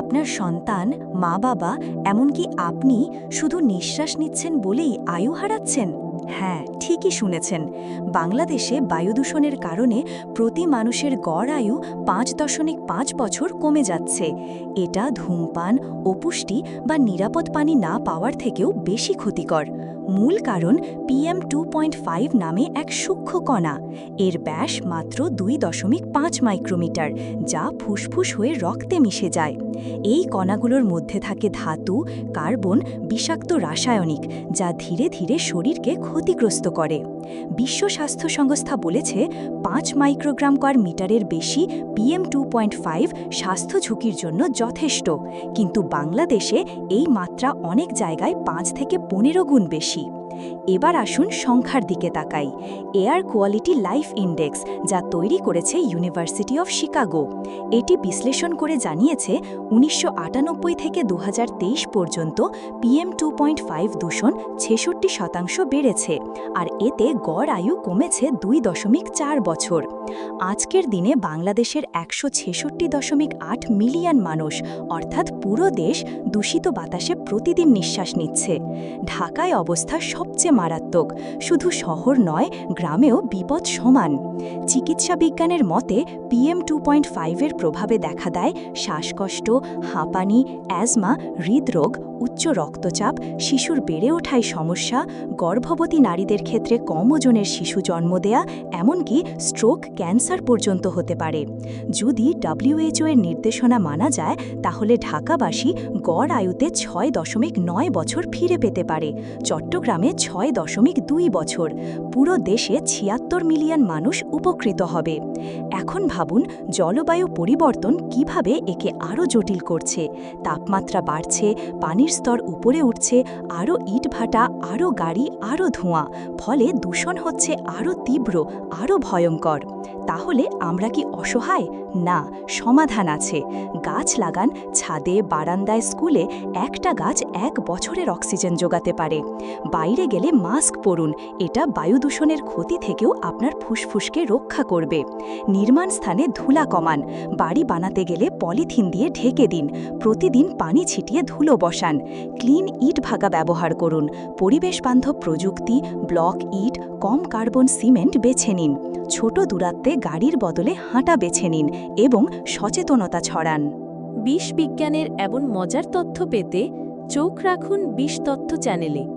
আপনার সন্তান মা বাবা এমনকি আপনি শুধু নিঃশ্বাস নিচ্ছেন বলেই আয়ু হারাচ্ছেন? হ্যাঁ ঠিকই শুনেছেন। বাংলাদেশে বায়ুদূষণের কারণে প্রতি মানুষের গড় আয়ু পাঁচ দশমিক পাঁচ বছর কমে যাচ্ছে। এটা ধূমপান, অপুষ্টি বা নিরাপদ পানি না পাওয়ার থেকেও বেশি ক্ষতিকর। মূল কারণ পিএম টু নামে এক সূক্ষ্ম কণা। এর ব্যাস মাত্র দুই দশমিক পাঁচ মাইক্রোমিটার, যা ফুসফুস হয়ে রক্তে মিশে যায়। এই কণাগুলোর মধ্যে থাকে ধাতু, কার্বন, বিষাক্ত রাসায়নিক, যা ধীরে ধীরে শরীরকে ক্ষতিগ্রস্ত করে। বিশ্ব স্বাস্থ্য সংস্থা বলেছে, পাঁচ মাইক্রোগ্রাম কর মিটারের বেশি পিএম টু পয়েন্ট ফাইভ স্বাস্থ্য ঝুঁকির জন্য যথেষ্ট। কিন্তু বাংলাদেশে এই মাত্রা অনেক জায়গায় পাঁচ থেকে পনেরো গুণ বেশি। এবার আসুন সংখ্যার দিকে তাকাই। এয়ার কোয়ালিটি লাইফ ইন্ডেক্স, যা তৈরি করেছে ইউনিভার্সিটি অফ শিকাগো। এটি বিশ্লেষণ করে জানিয়েছে, উনিশশো আটানব্বই থেকে দুহাজার তেইশ পর্যন্ত পিএম টু পয়েন্ট ফাইভ দূষণ ছেষট্টি শতাংশ বেড়েছে, আর এতে গড় আয়ু কমেছে দুই দশমিক চার বছর। আজকের দিনে বাংলাদেশের একশো ছেষট্টি দশমিক আট মিলিয়ন মানুষ, অর্থাৎ পুরো দেশ দূষিত বাতাসে প্রতিদিন নিঃশ্বাস নিচ্ছে। ঢাকায় অবস্থা সবচেয়ে মারাত্মক। শুধু শহর নয়, গ্রামেও বিপদ সমান। চিকিৎসা বিজ্ঞানের মতে, পিএম টু পয়েন্ট ফাইভের প্রভাবে দেখা দেয় শ্বাসকষ্ট, হাঁপানি, অ্যাজমা, হৃদরোগ, উচ্চ রক্তচাপ, শিশুর বেড়ে ওঠায় সমস্যা, গর্ভবতী নারীদের ক্ষেত্রে কম ওজনের শিশু জন্ম দেয়া, এমনকি স্ট্রোক ক্যান্সার পর্যন্ত হতে পারে। যদি ডব্লিউএইচও এর নির্দেশনা মানা যায়, তাহলে ঢাকাবাসী গড় আয়ুতে ছয় দশমিক নয় বছর ফিরে পেতে পারে। চট্টগ্রামে ছয় দশমিক দুই বছর। পুরো দেশে ছিয়াত্তর মিলিয়ন মানুষ উপকৃত হবে। এখন ভাবুন, জলবায়ু পরিবর্তন কীভাবে একে আরও জটিল করছে? তাপমাত্রা বাড়ছে, পানির স্তর উপরে উঠছে, আরও ইটভাটা আরও গাড়ি, আরও ধোঁয়া। ফলে দূষণ হচ্ছে আরও তীব্র, আরও ভয়ঙ্কর। তাহলে আমরা কি অসহায়? না, সমাধান আছে। গাছ লাগান, ছাদে, বারান্দায়, স্কুলে একটা গাছ এক বছরের অক্সিজেন যোগাতে পারে। বাইরে গেলে মাস্ক পরুন। এটা বায়ু দূষণের ক্ষতি থেকেও আপনার ফুসফুসকে রক্ষা করবে। নির্মাণ স্থানে ধুলা কমান। বাড়ি বানাতে গেলে পলিথিন দিয়ে ঢেকে দিন। প্রতিদিন পানি ছিটিয়ে ধুলো বসান। ক্লিন ইট ভাগা ব্যবহার করুন। পরিবেশ বান্ধব প্রযুক্তি, ব্লক ইট, কম কার্বন সিমেন্ট বেছে নিন। ছোট দূরাত্বে গাড়ির বদলে হাঁটা বেছে নিন এবং সচেতনতা ছড়ান। বিষ বিজ্ঞানের এমন মজার তথ্য পেতে চোখ রাখুন বিষ তথ্য চ্যানেলে।